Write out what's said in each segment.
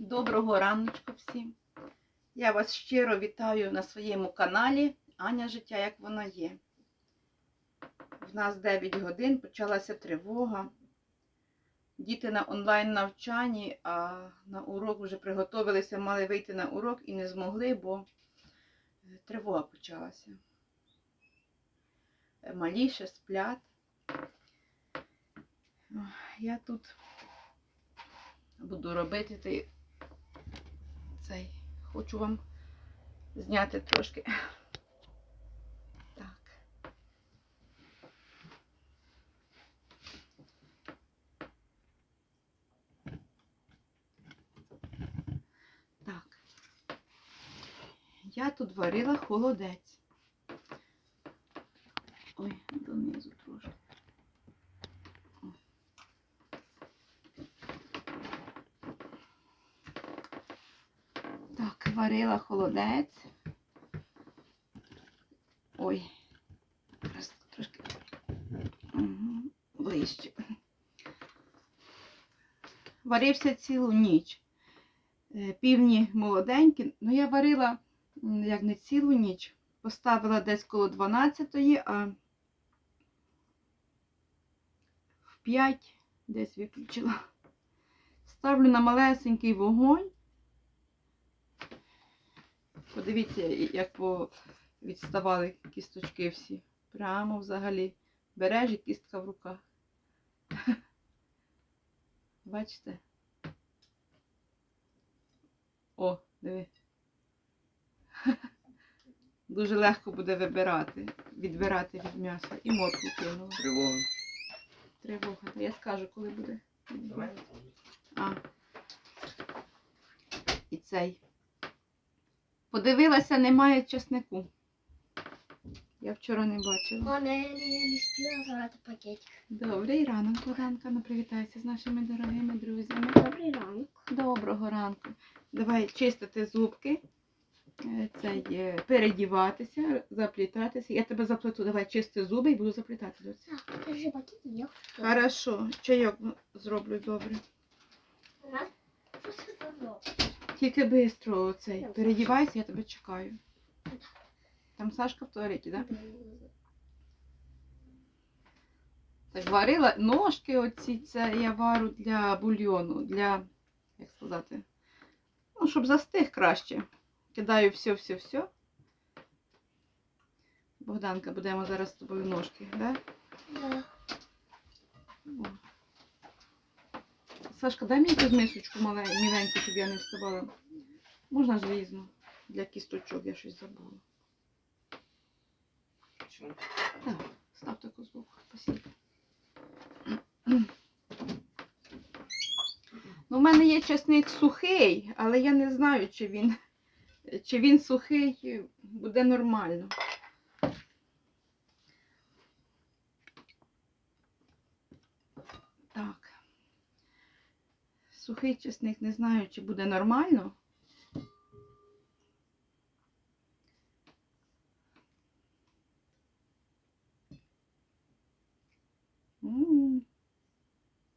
Доброго раночку всім. Я вас щиро вітаю на своєму каналі Аня Життя, як воно є. В нас 9 годин, почалася тривога. Діти на онлайн навчанні, а на урок вже приготувалися, мали вийти на урок і не змогли, бо тривога почалася. Е, Малі ще сплять. Я тут буду робити цей. Хочу вам зняти трошки. Так. Так. Я тут варила холодець. Ой, донизу трошки. О. Варила холодець. Ой, зараз трошки угу, ближче. Варився цілу ніч. Е, Півні молоденькі. Ну, я варила як не цілу ніч. Поставила десь коло 12-ї, а в 5 десь виключила. Ставлю на малесенький вогонь. Подивіться, як по- відставали кісточки всі. Прямо взагалі. Береш і кістка в руках. Бачите? О, диви. Дуже легко буде вибирати, відбирати від м'яса. І моркву кинула. Тривога. Тривога. Я скажу, коли буде. А. І цей. Подивилася, немає чеснику. Я вчора не бачила. Вона не, не спіла забрати пакетик. Добрий ранок, Богданка. Ну, привітайся з нашими дорогими друзями. Добрий ранок. Доброго ранку. Давай чистити зубки. Е, Цей, е, передіватися, заплітатися. Я тебе заплету. Давай чисти зуби і буду заплітати до цього. Так, покажи пакет і я хочу. Хорошо, чайок зроблю добре. У нас просто давно. Тільки швидко цей. Передівайся, я тебе чекаю. Там Сашка в туалеті, так? Да? Так, варила ножки оці, це я вару для бульйону, для, як сказати, ну, щоб застиг краще. Кидаю все-все-все. Богданка, будемо зараз з тобою ножки, да? Да. Сашка, дай мені якусь мисочку міленьку, щоб я не вставала. Можна ж різну. Для кісточок я щось забула. Чому? Так, став таку збоку. Спасибо. Ну, у мене є часник сухий, але я не знаю, чи він, чи він сухий буде нормально. Так. Сухий не знаю, чи буде нормально.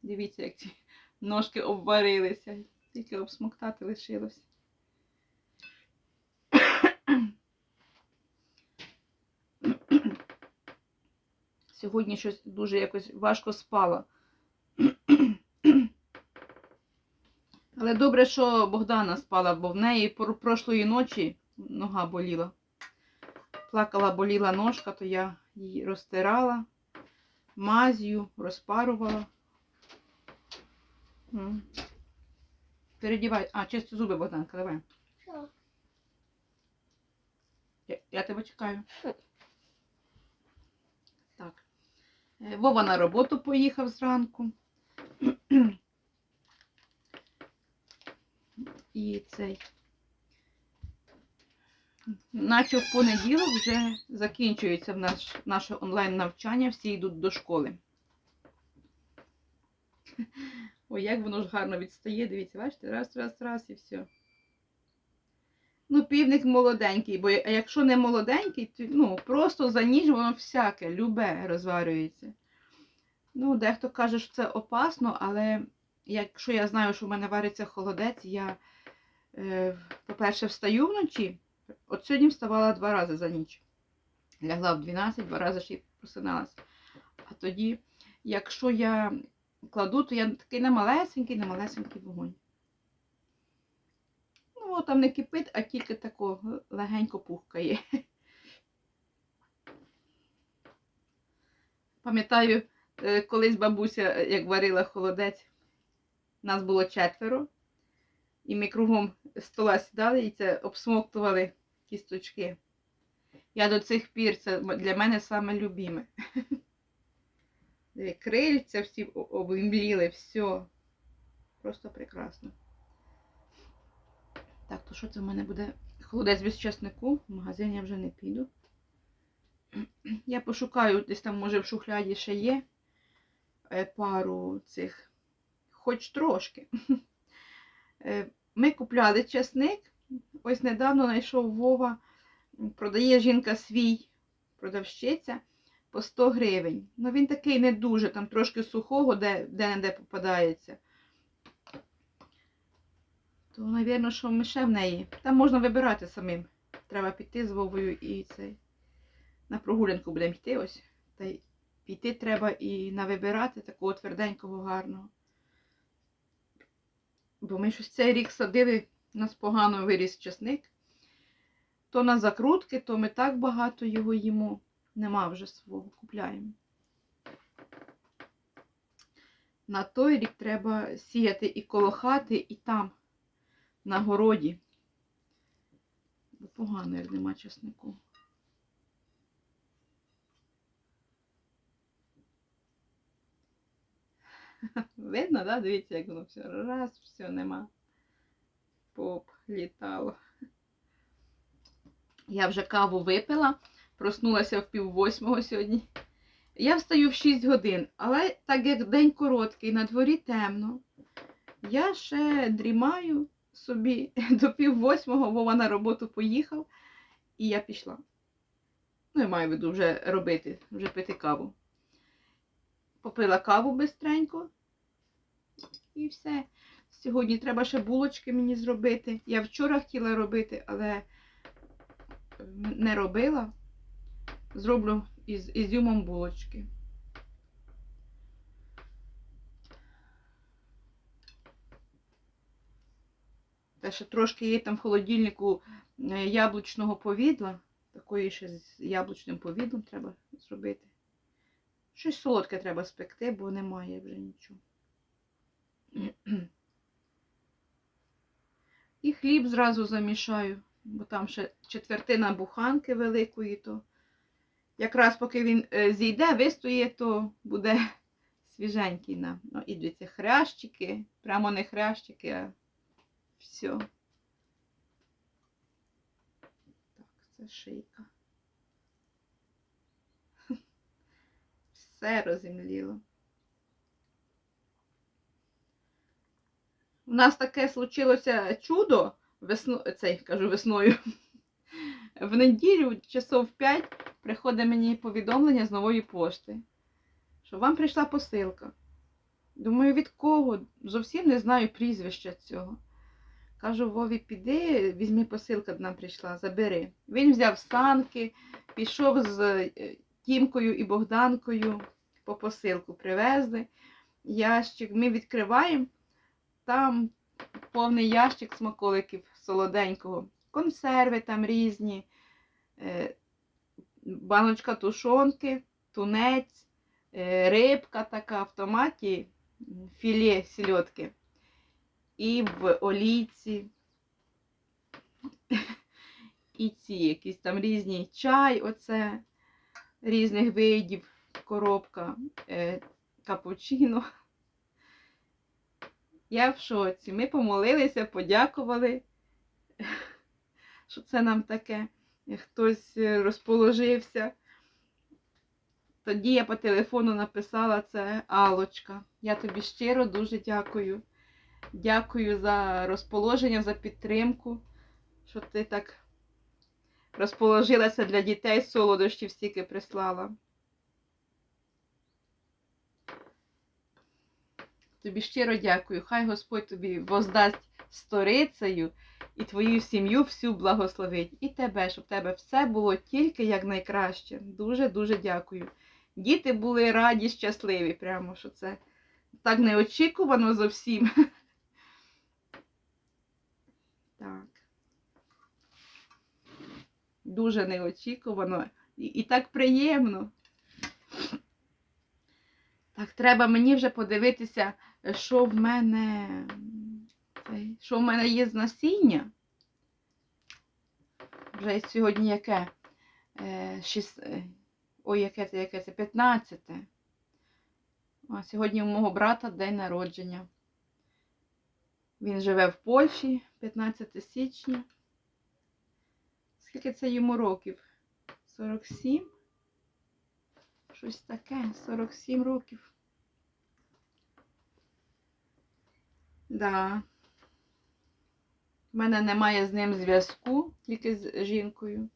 Дивіться, як ці ножки обварилися. Тільки обсмоктати лишилось. Сьогодні щось дуже якось важко спала. Але добре, що Богдана спала, бо в неї прошлої ночі нога боліла. Плакала, боліла ножка, то я її розтирала мазью, розпарувала. Передівай. А, чисто зуби, Богданка, давай. Що? Я, я тебе чекаю. Так. Е, Вова на роботу поїхав зранку. І цей. Наче в понеділок вже закінчується в наш, наше онлайн навчання, всі йдуть до школи. Ой, як воно ж гарно відстає, дивіться, бачите, раз, раз, раз і все. Ну, півник молоденький, бо якщо не молоденький, то ну, просто за ніч воно всяке, любе розварюється. Ну, дехто каже, що це опасно, але якщо я знаю, що в мене вариться холодець, я, по-перше, встаю вночі. От сьогодні вставала два рази за ніч. Лягла в 12, два рази ще й просиналась. А тоді, якщо я кладу, то я такий на малесенький, на малесенький вогонь. Ну, там не кипить, а тільки тако легенько пухкає. Пам'ятаю, е, колись бабуся, е, як варила холодець, нас було четверо, і ми кругом стола сідали і це обсмоктували кісточки. Я до цих пір це для мене саме любиме. Диви, Крильця всі обімліли, все. Просто прекрасно. Так, то що це в мене буде? Холодець без чеснику. В магазин я вже не піду. Я пошукаю, десь там, може, в шухляді ще є е, пару цих, хоч трошки. Е, Ми купляли чесник. Ось недавно знайшов Вова. Продає жінка свій продавщиця по 100 гривень. Ну він такий не дуже, там трошки сухого, де, де де попадається. То, мабуть, що ми ще в неї. Там можна вибирати самим. Треба піти з Вовою і цей. На прогулянку будемо йти ось. Та й піти треба і навибирати такого тверденького, гарного. Бо ми щось цей рік садили, нас погано виріс часник. То на закрутки, то ми так багато його їмо. Нема вже свого, купляємо. На той рік треба сіяти і коло хати, і там, на городі. Бо погано, як нема часнику. Видно, да? Дивіться, як воно все. Раз, все нема. Поп, літало. Я вже каву випила, проснулася в пів восьмого сьогодні. Я встаю в 6 годин, але так як день короткий, на дворі темно, я ще дрімаю собі до пів восьмого, Вова на роботу поїхав, і я пішла. Ну, я маю в виду вже робити, вже пити каву. Попила каву бистренько. І все. Сьогодні треба ще булочки мені зробити. Я вчора хотіла робити, але не робила. Зроблю із ізюмом булочки. Та ще трошки є там в холодильнику е, яблучного повідла. Такої ще з яблучним повідлом треба зробити. Щось солодке треба спекти, бо немає вже нічого. І хліб зразу замішаю, бо там ще четвертина буханки великої, то якраз поки він е, зійде, вистоє, то буде свіженький нам. Ну, і дивіться, хрящики, прямо не хрящики, а все. Так, це шийка. Все розімліло. У нас таке случилося чудо весно, цей, кажу, весною. В неділю часов 5 приходить мені повідомлення з нової пошти, що вам прийшла посилка. Думаю, від кого? Зовсім не знаю прізвища цього. Кажу, Вові, піди, візьми посилка до нам прийшла, забери. Він взяв санки, пішов з е, Тімкою і Богданкою по посилку, привезли. Ящик ми відкриваємо. Там повний ящик смаколиків солоденького. Консерви там різні, е, баночка тушонки, тунець, е, рибка така в томаті, філе сільотки. І в олійці. І ці якісь там різні чай, оце різних видів, коробка, е, капучино. Я в шоці. Ми помолилися, подякували, що це нам таке. Хтось е, розположився. Тоді я по телефону написала це Алочка. Я тобі щиро дуже дякую. Дякую за розположення, за підтримку, що ти так розположилася для дітей, солодощів стільки прислала. Тобі щиро дякую. Хай Господь тобі воздасть сторицею і твою сім'ю всю благословить. І тебе, щоб тебе все було тільки як найкраще. Дуже-дуже дякую. Діти були раді, щасливі, прямо що це так неочікувано зовсім. Так. Дуже неочікувано і, і так приємно. Треба мені вже подивитися, що в мене. Що в мене є з насіння. Вже сьогодні яке? Е, е, Ой, яке це, яке це? 15. А сьогодні у мого брата день народження. Він живе в Польщі 15 січня. Скільки це йому років? 47? Щось таке, 47 років. Да. У мене немає з ним зв'язку, тільки з жінкою.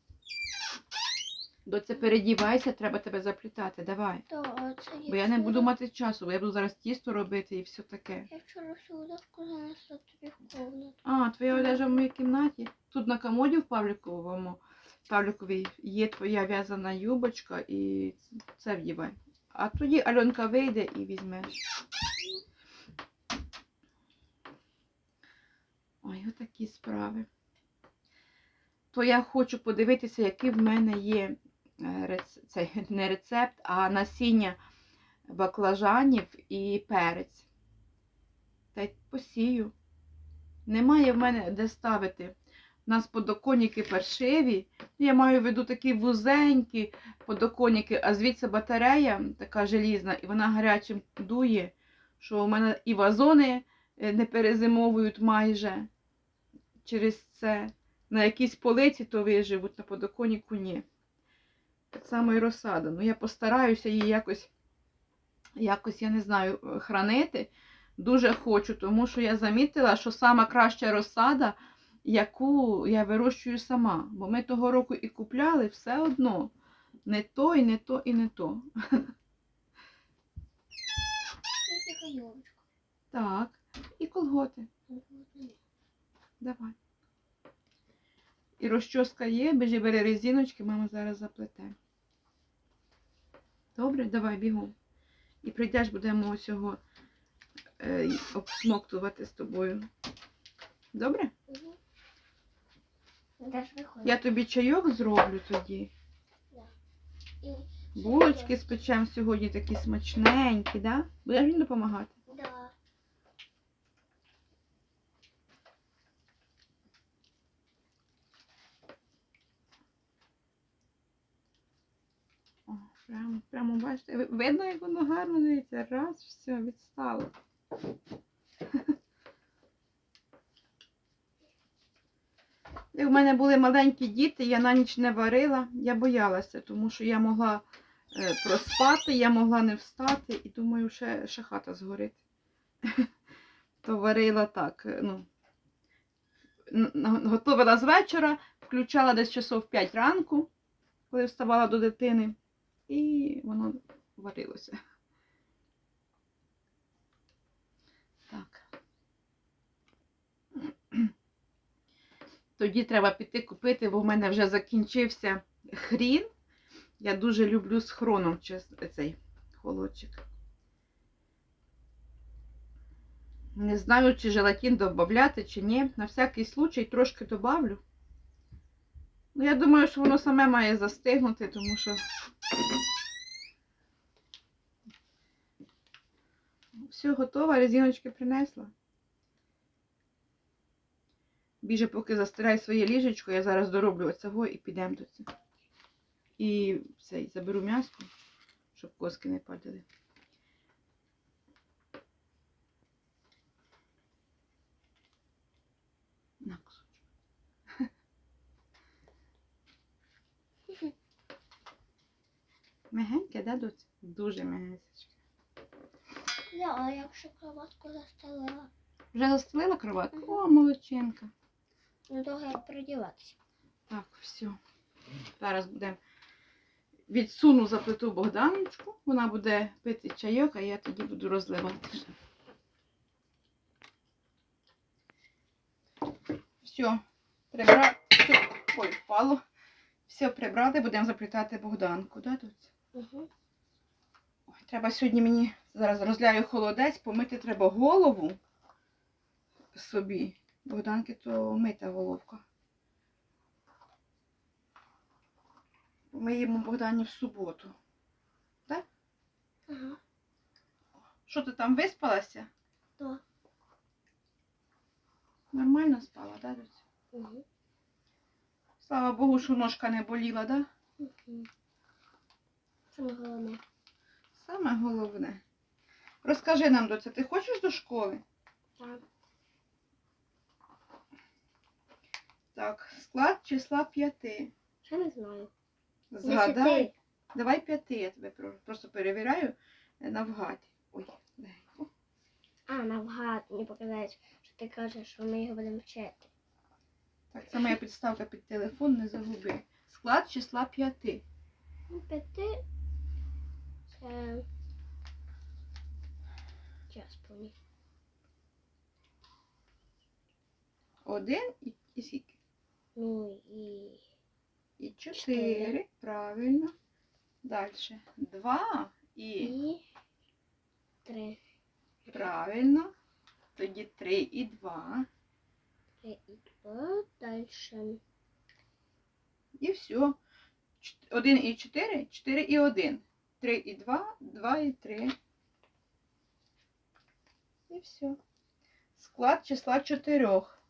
Доця, передівайся, треба тебе заплітати. Давай. То, це Бо я не буду мати часу, бо я буду зараз тісто робити і все таке. Я вчора всю удочку занесла тобі в комнату. А, твоя одежа в моїй кімнаті. Тут на комоді в Павліковому, Павліковій є твоя в'язана юбочка і це вдівай. А тоді Альонка вийде і візьмеш. Ой, отакі справи. То я хочу подивитися, який в мене є е, цей, не рецепт, а насіння баклажанів і перець. Та й посію. Немає в мене де ставити. У нас подоконники паршиві. Я маю в виду такі вузенькі подоконники, а звідси батарея така желізна, і вона гарячим дує, що у мене і вазони е, не перезимовують майже через це. На якійсь полиці то виживуть, на подоконнику ні. Так само і розсада. Ну, я постараюся її якось, якось, я не знаю, е, хранити. Дуже хочу, тому що я замітила, що сама краща розсада, яку я вирощую сама. Бо ми того року і купляли все одно. Не то, і не то, і не то. Так. І колготи. Давай. І розчоска є, біжи бери резиночки, мама зараз заплете. Добре, давай бігом. І прийдеш, будемо ось його е, обсмоктувати з тобою. Добре? Виходить? Я тобі чайок зроблю тоді. Булочки спечемо сьогодні такі смачненькі, да? Будеш мені допомагати? Да. О, прямо, прямо бачите, видно, як воно гарно дивиться. Раз, все, відстало. Як в мене були маленькі діти, я на ніч не варила, я боялася, тому що я могла е, проспати, я могла не встати і думаю, ще, ще хата згорить. То варила так, е, ну, готувала з вечора, включала десь часов 5 ранку, коли вставала до дитини, і воно варилося. Так. Тоді треба піти купити, бо в мене вже закінчився хрін. Я дуже люблю з хроном цей холодчик. Не знаю, чи желатин додати, чи ні. На всякий случай трошки добавлю. Ну, я думаю, що воно саме має застигнути, тому що. Все готово, резиночки принесла. Біже, поки застирай своє ліжечко, я зараз дороблю оцього і підемо до цього. І цей, заберу м'яско, щоб коски не падали. Мягеньке, да, доці? Дуже мягеньке. А як ще кроватку застелила. Вже застелила кроватку? Мгм. О, молодчинка. Ну, довго як придіватися. Так, все. Зараз будемо відсуну за плиту Богданочку. Вона буде пити чайок, а я тоді буду розливати. Все, прибрати. Ой, впало. Все прибрати, будемо заплітати Богданку, да, тут? Угу. Треба сьогодні мені зараз розляю холодець, помити треба голову собі. Богданки то мита головка. Ми їмо Богдані в суботу. Так? Ага. Що ти там виспалася? Да. Нормально спала, да, Люць? Угу. Слава Богу, що ножка не боліла, да? Угу. Саме головне. Саме головне. Розкажи нам, доця, ти хочеш до школи? Так. Так, склад числа п'яти. Ще не знаю. Згадай. Десяти. Давай п'яти, я тебе просто перевіряю е, навгадь. Ой, легенько. А, навгад мені показаєш, що ти кажеш, що ми його будемо вчити. Так, це моя підставка під телефон, не загуби. Склад числа п'яти. Ну, п'яти. Це. Час поміг. Один і, і скільки? Ну і. І чотири. Чотири. Правильно. Далі. Два і. І. Три. Правильно. Тоді три і два. Три і два. Далі. І все. Один і чотири, чотири і один. Три і два, два і три. І все. Склад числа чотирьох.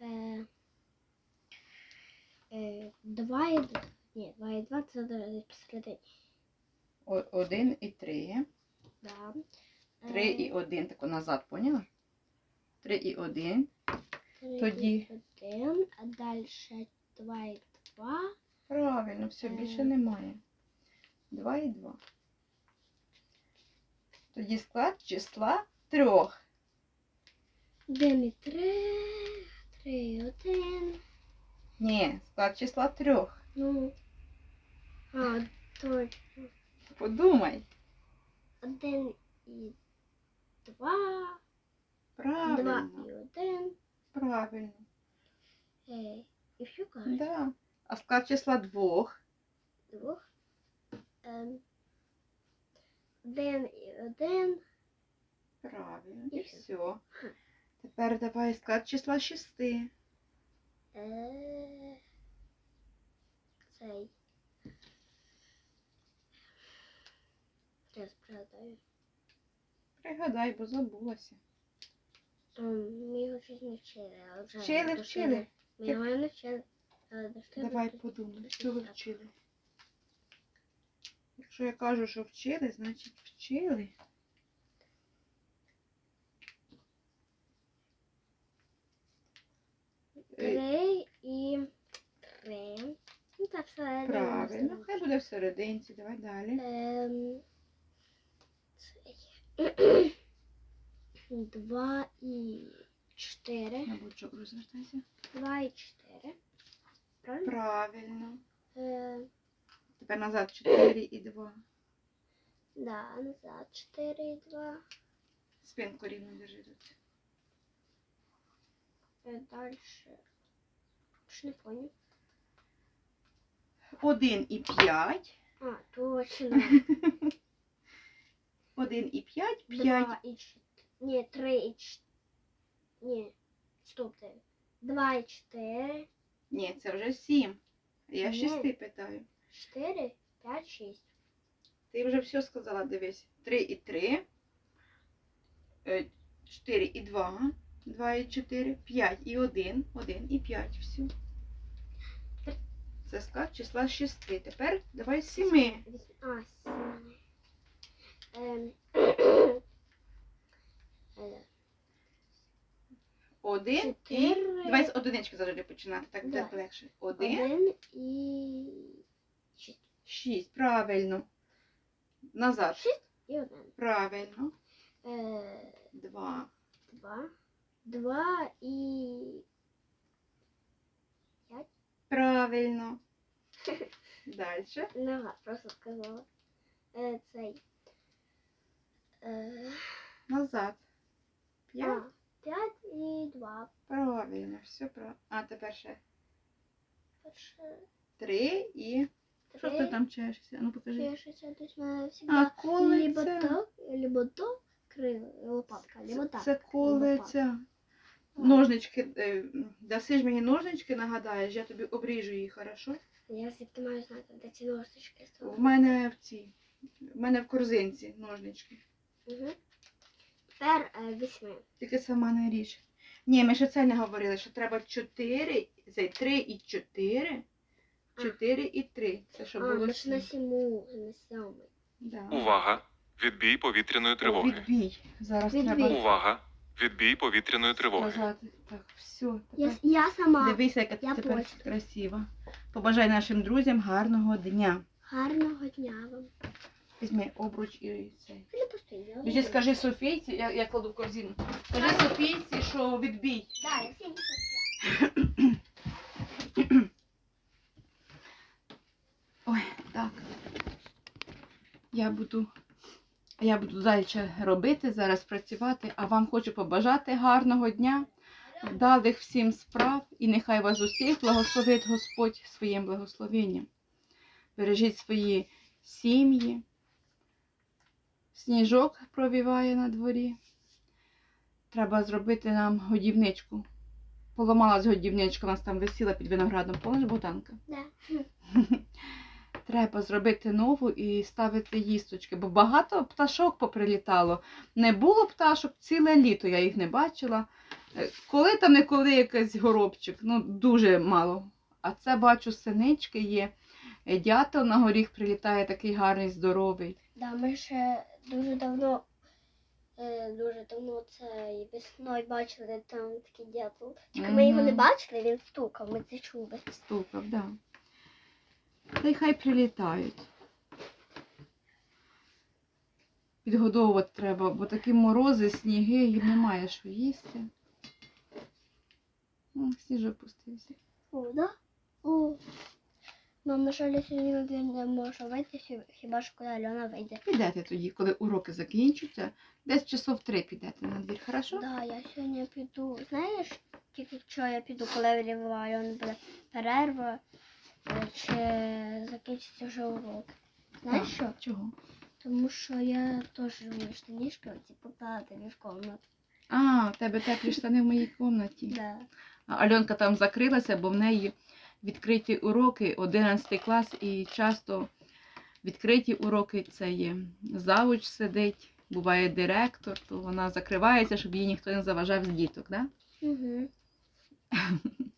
Е, е, два і д- Ні, два і два це десь посередині. О- Один і три. Да. Три Е, і один. Тако назад, поняла? Три і один. три тоді. і Один, а далі два і два. Правильно, все, більше немає. Два і два. Тоді склад числа трьох. Один і три. Три і один. Ні, склад числа трьох. Ну. А, точно. Подумай. Один і два. Два Правильно. і один. Правильно. Е, і все кажуть. Да. А склад числа двох. Двох. Ем, один і один. Правильно. І все. Тепер давай склад числа шести. Е, цей. Зараз пригадаю. Пригадай, бо забулася. Ем, Ми його щось не вчили, але вже Вчили, вчили. Ми його не вчили. Але дошли Давай подумай, що ви вчили. Якщо я кажу, що вчили, значить вчили. Е, Три і три. Ну, це все. Правильно, хай буде в серединці. Давай далі. Ем, цей. Два і чотири. На бочок розвертайся. Два і чотири. Правильно? Правильно. Е, Тепер назад 4 і 2. да, назад. Чотири і два. Спинку рівно держи тут. Е, Далі. Ж не поняв. 1 і 5. А, точно. 1 і 5, 5. Два і чотири. Ні, три і чотири. Ні, стоп, ти. Два і чотири. Ні, це вже 7. Я Ні. 6 питаю. Чотири, п'ять, шість. Ти вже все сказала, дивись. 3 і 3. 4 і 2. 2 і 4. 5 і 1. 1 і 5. Все. Це склад числа 6. Тепер давай 7. А, сім. Ем, е, 1 і... Давай з одинички завжди починати, так буде легше. 1, Один і шість. Правильно. Назад. Шість і один. Правильно. Е, 2. Два. Два і П'ять. Правильно. Далі. нога просто сказала. Е, Цей. Е, Назад. а, 5. 5 і 2. Правильно, все правильно. А тепер ще Перше. три і. Що ти там чешешся? Ну покажи. Чешеться, то есть мене А всегда либо так, либо то, крила, лопатка, либо так. це колиться. Ножнички, е, даси ж мені ножнички, нагадаєш, я тобі обріжу їх, хорошо? Я ти маю знати, де ці ножнички В мене в цій. В мене в корзинці ножнички. Угу. Тепер е, візьми. Тільки сама не ріж. Ні, ми ще це не говорили, що треба 4, це 3 і 4. 4 і 3. Це що А, було ми ж на сім. сіму, на сьомий. Да. Увага! Відбій повітряної О, тривоги. Відбій. Зараз Відбій. треба Увага! Відбій повітряної тривоги. сказати. Так, все. Я, Тепер... я сама. Дивися, яка ти я тепер почту. красива. Побажай нашим друзям гарного дня. Гарного дня вам. Візьми обруч і цей. Біжи, скажи Софійці, я, я кладу в корзину. Скажи Софійці, що відбій. Да, я всім постояла. Ой, так. Я буду, я буду далі робити, зараз працювати, а вам хочу побажати гарного дня, вдалих всім справ, і нехай вас усіх благословить Господь своїм благословенням. Бережіть свої сім'ї. Сніжок провіває на дворі. Треба зробити нам годівничку. Поламалась годівничка, у нас там висіла під виноградом. Помниш, Богданка? Да. Треба зробити нову і ставити їсточки, бо багато пташок поприлітало. Не було пташок ціле літо, я їх не бачила. Е, Коли там не коли якийсь горобчик, ну дуже мало. А це бачу синички є. Дятел на горіх прилітає такий гарний, здоровий. Да, ми ще дуже давно, е, дуже давно це весною бачили, там такий дятел. Тільки ми його не бачили, він стукав, ми це чули. Стукав, да. Та й хай прилітають. Підгодовувати треба, бо такі морози, сніги, їм немає що їсти. Сніжок пустився. О, да? О. Мам, на жаль, я сьогодні не можу вийти, хіба що коли Альона вийде. Підете тоді, коли уроки закінчаться, десь часов три підете на двір, хорошо? Да, я сьогодні піду. Знаєш, тільки що я піду, коли в Альона буде перерва, чи закінчиться вже урок. Знаєш що? Чого? Тому що я теж мені штанішки оці попала тобі в комнату. А, в тебе теплі штани в моїй кімнаті. Да. А Альонка там закрилася, бо в неї відкриті уроки, 11 клас, і часто відкриті уроки це є. Завуч сидить, буває директор, то вона закривається, щоб їй ніхто не заважав з діток, да? Угу.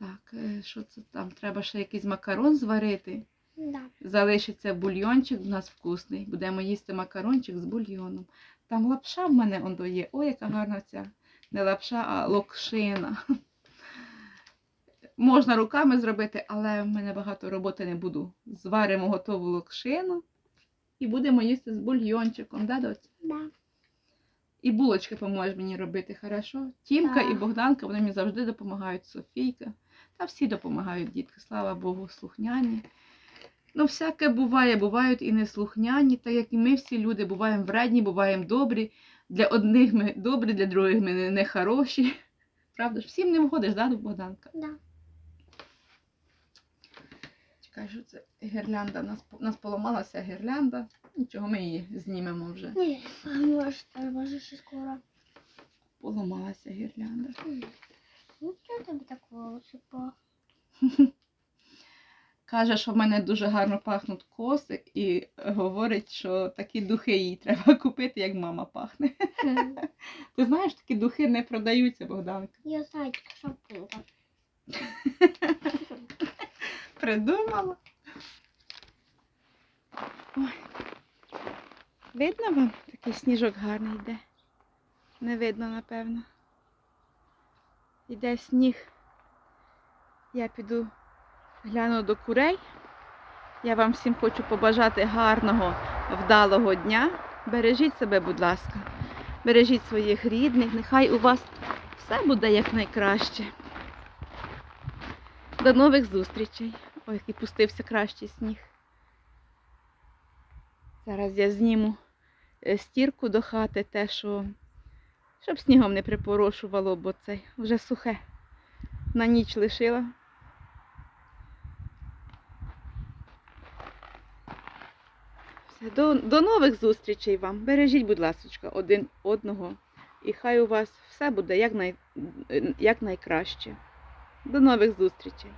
Так, е, що це там? Треба ще якийсь макарон зварити. Да. Залишиться бульйончик, у нас вкусний. Будемо їсти макарончик з бульйоном. Там лапша в мене ондо є. Ой, яка гарна ця. Не лапша, а локшина. Можна руками зробити, але в мене багато роботи не буду. Зваримо готову локшину і будемо їсти з бульйончиком. Да, доць? Да. І булочки поможеш мені робити, хорошо? Тімка і Богданка, вони мені завжди допомагають, Софійка. Та всі допомагають дітки, слава Богу, слухняні. Ну, всяке буває, бувають і неслухняні, так як і ми всі люди, буваємо вредні, буваємо добрі. Для одних ми добрі, для других ми не- нехороші. Правда ж, всім не вгодиш, да, Богданка? Да. Чекай, що це гірлянда. У нас, нас поламалася гірлянда. Нічого, ми її знімемо вже. Ні, а може, може ще скоро. Поламалася гірлянда. Ну, що тобі так волоси пах? Каже, що в мене дуже гарно пахнуть коси, і говорить, що такі духи їй треба купити, як мама пахне. Ти знаєш, такі духи не продаються, Богданка. Я що пункт. Придумала. Ой. Видно вам? Такий сніжок гарний йде. Не видно, напевно. Йде сніг. Я піду гляну до курей. Я вам всім хочу побажати гарного, вдалого дня. Бережіть себе, будь ласка. Бережіть своїх рідних. Нехай у вас все буде якнайкраще. До нових зустрічей. Ой, який пустився кращий сніг. Зараз я зніму е, стірку до хати, те, що Щоб снігом не припорошувало, бо це вже сухе. На ніч лишила. Все, до, до нових зустрічей вам. Бережіть, будь ласочка, один одного. І хай у вас все буде як, най, як найкраще. До нових зустрічей.